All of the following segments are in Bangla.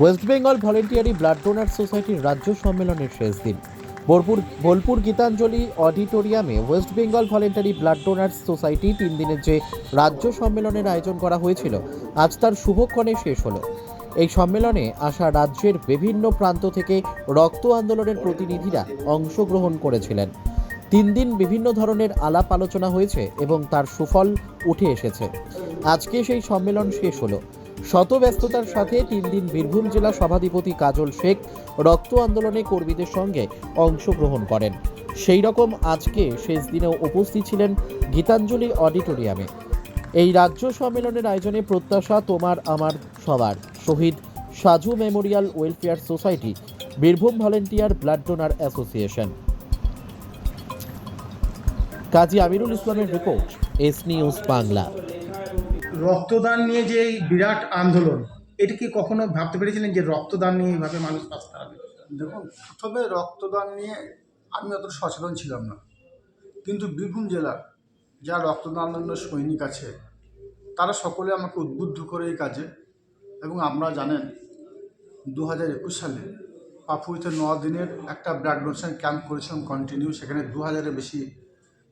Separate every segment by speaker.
Speaker 1: West Bengal voluntary blood donor সোসাইটির রাজ্য সম্মেলনের শেষ দিন। বোলপুর বোলপুর গীতাঞ্জলি অডিটোরিয়ামে West Bengal voluntary blood donors society তিন দিনের যে রাজ্য সম্মেলনের আয়োজন করা হয়েছিল, আজ তার শুভক্ষণে শেষ হলো। এই সম্মেলনে আসা রাজ্যের বিভিন্ন প্রান্ত থেকে রক্ত আন্দোলনের প্রতিনিধিরা অংশগ্রহণ করেছিলেন। তিন দিন বিভিন্ন ধরনের আলাপ আলোচনা হয়েছে এবং তার সুফল উঠে এসেছে। আজকে সেই সম্মেলন শেষ হলো। শত ব্যস্ততার সাথে তিন দিন বীরভূম জেলা সভাধিপতি কাজল শেখ রক্ত আন্দোলনে কর্মীদের সঙ্গে অংশগ্রহণ করেন। সেই রকম আজকে শেষ দিনেও উপস্থিত ছিলেন গীতাঞ্জলি অডিটোরিয়ামে। এই রাজ্য সম্মেলনের আয়োজনে প্রত্যাশা তোমার আমার সবার। Shahid Saju memorial welfare society, Birbhum volunteer blood donor association. Kazi Amirul ইসলামের রিপোর্ট, এস নিউজ বাংলা।
Speaker 2: রক্তদান নিয়ে যে এই বিরাট আন্দোলন, এটা কি কখনো ভাবতে পেরেছিলেন যে রক্তদান নিয়ে এইভাবে মানুষ বাঁচতে হবে
Speaker 3: দেখুন, প্রথমে রক্তদান নিয়ে আমি অত সচেতন ছিলাম না। কিন্তু বীরভূম জেলার যা রক্তদান সৈনিক আছে, তারা সকলে আমাকে উদ্বুদ্ধ করে এই কাজে। এবং আপনারা জানেন দু হাজার একুশ সালে পাপুইতে ন দিনের একটা ব্লাড ডোনেশন ক্যাম্প করেছিলাম কন্টিনিউ সেখানে দু হাজারের বেশি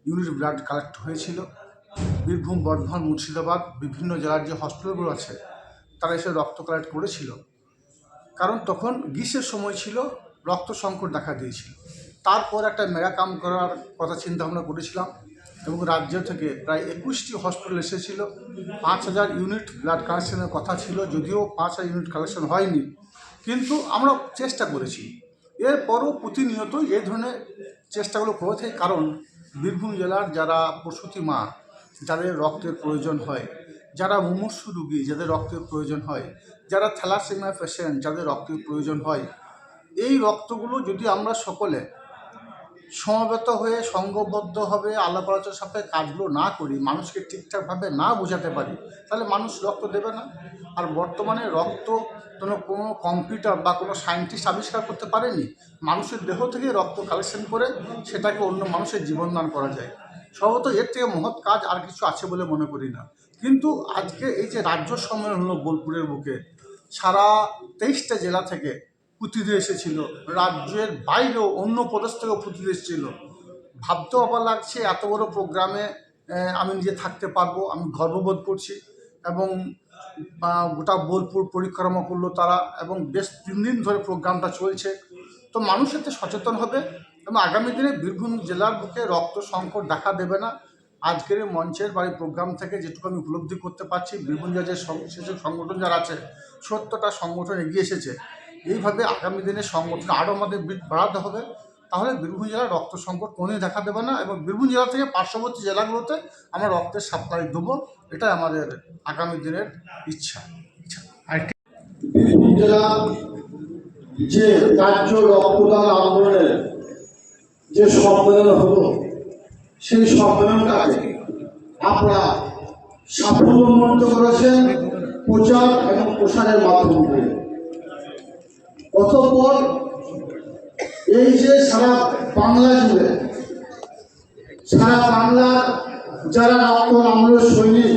Speaker 3: ইউনিট ব্লাড কালেক্ট হয়েছিল। বীরভূম, বর্ধমান, মুর্শিদাবাদ বিভিন্ন জেলার যে হসপিটালগুলো আছে, তারা এসে রক্ত কালেক্ট করেছিল। কারণ তখন গ্রীষ্মের সময় ছিল, রক্ত সংকট দেখা দিয়েছিল। তারপর একটা মেগা কাম করার কথা চিন্তা ভাবনা করেছিলাম এবং রাজ্য থেকে প্রায় একুশটি হসপিটাল এসেছিল। পাঁচ হাজার ইউনিট ব্লাড কালেকশনের কথা ছিল, যদিও পাঁচ হাজার ইউনিট কালেকশন হয়নি। কিন্তু আমরা চেষ্টা করেছি। এরপরও প্রতিনিয়ত এই ধরনের চেষ্টাগুলো করে কারণ বীরভূম জেলার যারা প্রসূতি মা যাদের রক্তের প্রয়োজন হয়। যারা মুমূর্ষু রুগী, যাদের রক্তের প্রয়োজন হয়। যারা থ্যালাসেমিয়া পেশেন্ট, যাদের রক্তের প্রয়োজন হয়। এই রক্তগুলো যদি আমরা সকলে সমবেত হয়ে সংঘবদ্ধভাবে আলাপ আলোচনার সাথে কাজগুলো না করি, মানুষকে ঠিকঠাকভাবে না বোঝাতে পারি, তাহলে মানুষ রক্ত দেবে না। আর বর্তমানে রক্ত কোনো কোনো কম্পিউটার বা কোনো সায়েন্টিস্ট আবিষ্কার করতে পারেনি। মানুষের দেহ থেকে রক্ত কালেকশন করে সেটাকে অন্য মানুষের জীবনদান করা যায়। সম্ভবত এর থেকে মহৎ কাজ আর কিছু আছে বলে মনে করি না। কিন্তু আজকে এই যে রাজ্য সম্মেলন হলো বোলপুরের বুকে, সারা তেইশটা জেলা থেকে প্রতিনিধি এসেছিল। রাজ্যের বাইরেও অন্য প্রদেশ থেকেও প্রতিনিধি এসেছিল। ভাবতেও অবাক লাগছে, এত বড় প্রোগ্রামে আমি নিজে থাকতে পারব, আমি গর্ববোধ করছি এবং গোটা বোলপুর পরিক্রমা করল তারা এবং বেশ তিন দিন ধরে প্রোগ্রামটা চলছে। তো মানুষ এতে সচেতন হবে এবং আগামী দিনে বীরভূম জেলার বুকে রক্ত সংকট দেখা দেবে না। আজকের মঞ্চের বাড়ি প্রোগ্রাম থেকে যেটুকু আমি উপলব্ধি করতে পারছি বীরভূম জেলার যে সেসব সংগঠন যারা আছে সত্যটা সংগঠন এগিয়ে এসেছে। এইভাবে আগামী দিনে সংগঠন আরও আমাদের বৃদ্ধি বাড়াতে হবে। তাহলে বীরভূম জেলার রক্ত সংকট কোনোই দেখা দেবে না এবং বীরভূম জেলা থেকে পার্শ্ববর্তী জেলাগুলোতে আমরা রক্তের সাপ্লাই দেবো। এটাই আমাদের আগামী দিনের ইচ্ছা।
Speaker 2: আর
Speaker 4: বীরভূম জেলা যে রাজ্য রক্তদান আন্দোলনের যে সম্মেলন হলো, সেই সম্মেলনটাকে আপনারা সাফল্যমণ্ডিত করেছেন প্রচার এবং প্রসারের মাধ্যমে। অতঃপর এই যে সারা বাংলা জুড়ে, সারা বাংলার যারা রক্ত আন্দোলনের সৈনিক,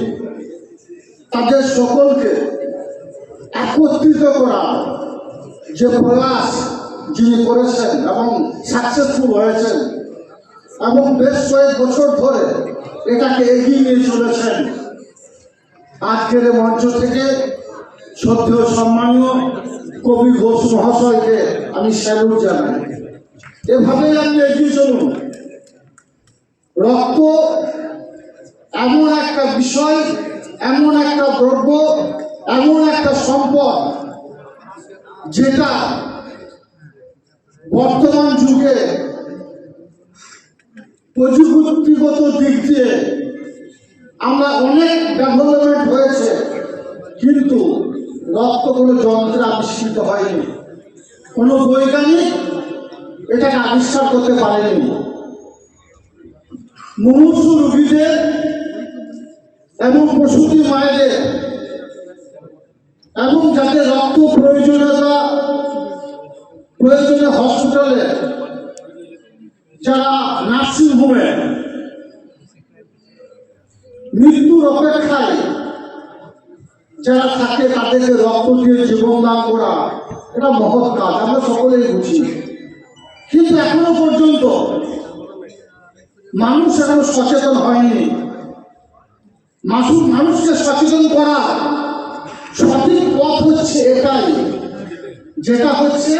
Speaker 4: তাদের সকলকে একত্রিত করা যে প্রয়াস যিনি করেছেন এবং সাকসেসফুল হয়েছেন, এবং বেশ কয়েক বছর ধরে এটাকে এগিয়ে নিয়ে চলেছেন, আজকের মঞ্চ থেকে শ্রদ্ধেয় সম্মানীয় কবি ঘোষ মহাশয়কে আমি স্যালুট জানাই। এভাবেই আপনি এগিয়ে চলুন। রক্ত এমন একটা বিষয়, এমন একটা দ্রব্য, এমন একটা সম্পদ যেটা বর্তমান যুগে প্রযুক্তিগত দিক দিয়ে আমরা অনেক ডেভেলপমেন্ট হয়েছে, কিন্তু রক্ত কোনো যন্ত্রে আবিষ্কৃত হয়নি। কোনো বৈজ্ঞানিক এটাকে আবিষ্কার করতে পারেনি। মুমূর্ষু রোগীদের এবং প্রসূতি মায়েদের এবং যাদের রক্ত প্রয়োজনীয়তা প্রয়োজনে হসপিটালে যারা নার্সিং হোমে মৃত্যুর অপেক্ষায়
Speaker 3: যারা থাকে, তাদেরকে রক্ত দিয়ে জীবন দান করা, এটা মহৎ কাজ, আমরা সকলেই বুঝি। কিন্তু এখনও পর্যন্ত মানুষ এখনও সচেতন হয়নি। মানুষকে সচেতন করা সঠিক পথ হচ্ছে এটাই। যেটা হচ্ছে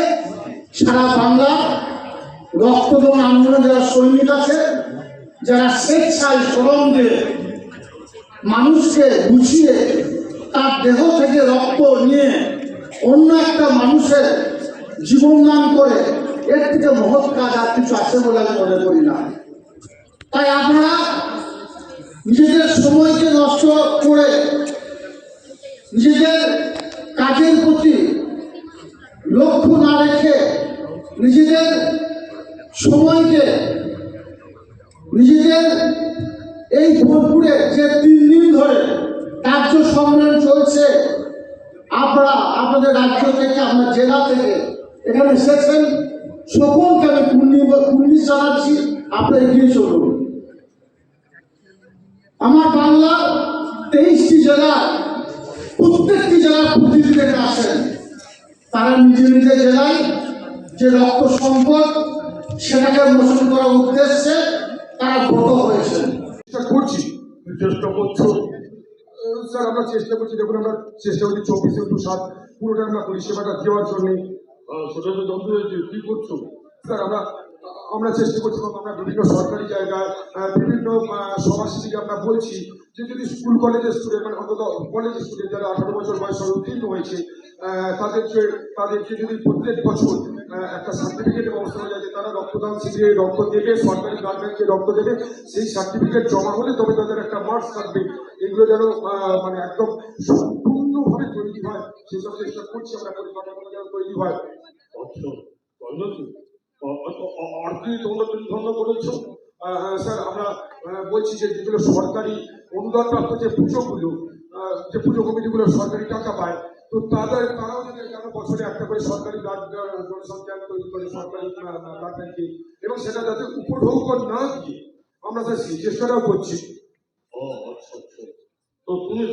Speaker 3: সারা বাংলা রক্তদান আন্দোলনে যারা সৈনিক আছে, যারা স্বেচ্ছায় দিয়ে মানুষকে বুঝিয়ে তার দেহ থেকে রক্ত নিয়ে অন্য একটা মানুষের জীবন দান করে, এর থেকে মহৎ কাজ আর কিছু আছে বলে আমি মনে করি না। তাই আপনারা নিজেদের সময়কে নষ্ট করে নিজেদের কাজের প্রতি লক্ষ্য না রেখে নিজেদের সময়কে, নিজেদের এই বোলপুরে যে তিন দিন ধরে রাজ্য সম্মেলন চলছে, আপনারা আপনাদের রাজ্য থেকে, আপনার জেলা থেকে এখানে এসেছেন। সকলকে আমি পূর্ণিশ জানাচ্ছি, আপনারা এগিয়ে চলুন। আমার বাংলার তেইশটি জেলার প্রত্যেকটি জেলার প্রতিনিধি এখানে আসেন। তারা নিজে নিজে জেলায় যে রক্ত সম্পদ সেটাকে মোচন করার উদ্দেশ্যে তারা ব্রত হয়েছেন
Speaker 5: করছি চেষ্টা করছ স্যার, আমরা চেষ্টা করছি, দেখুন, আমরা চেষ্টা করছি, চব্বিশ ইন্টু সাত পুরোটা আমরা পরিষেবাটা দেওয়ার জন্য সচেতন হয়েছে কি করছ, স্যার, আমরা আমরা চেষ্টা করছি আমরা বিভিন্ন সরকারি জায়গায় বিভিন্ন সমাজসেবীকে আমরা বলছি যে যদি স্কুল কলেজের স্টুডেন্ট মানে অন্তত কলেজের স্টুডেন্ট যারা আঠারো বছর বয়স উত্তীর্ণ হয়েছে তাদেরকে তাদেরকে যদি প্রত্যেক বছর একটা সার্টিফিকেটের ব্যবস্থা হয়ে যায়, তারা রক্তদান শিবিরে রক্ত দেবে, সরকারি ব্যাংকে রক্ত দেবে, সেই সার্টিফিকেট জমা হলে তবে তাদের একটা মার্কস থাকবে। এগুলো যেন মানে একদম সম্পূর্ণভাবে তৈরি হয় সেসব চেষ্টা করছি আমরা পরিকল্পনা যেন তৈরি হয়। তাই নাকি আর ধন্য করেছ হ্যাঁ, স্যার আমরা বলছি যে যেগুলো সরকারি অনুদানপ্রাপ্ত যে পুজোগুলো যে পুজো কমিটিগুলো সরকারি টাকা পায় তো তাদের তারাও যদি যেন বছরে একটা করে সরকারি ক্যাম্প তৈরি করে সরকারি ব্লাড ব্যাংকে এবং সেটা যাতে উপঢৌক না দিয়ে আমরা স্যার সেই চেষ্টাটাও করছি। ও আচ্ছা আচ্ছা। তো তুমি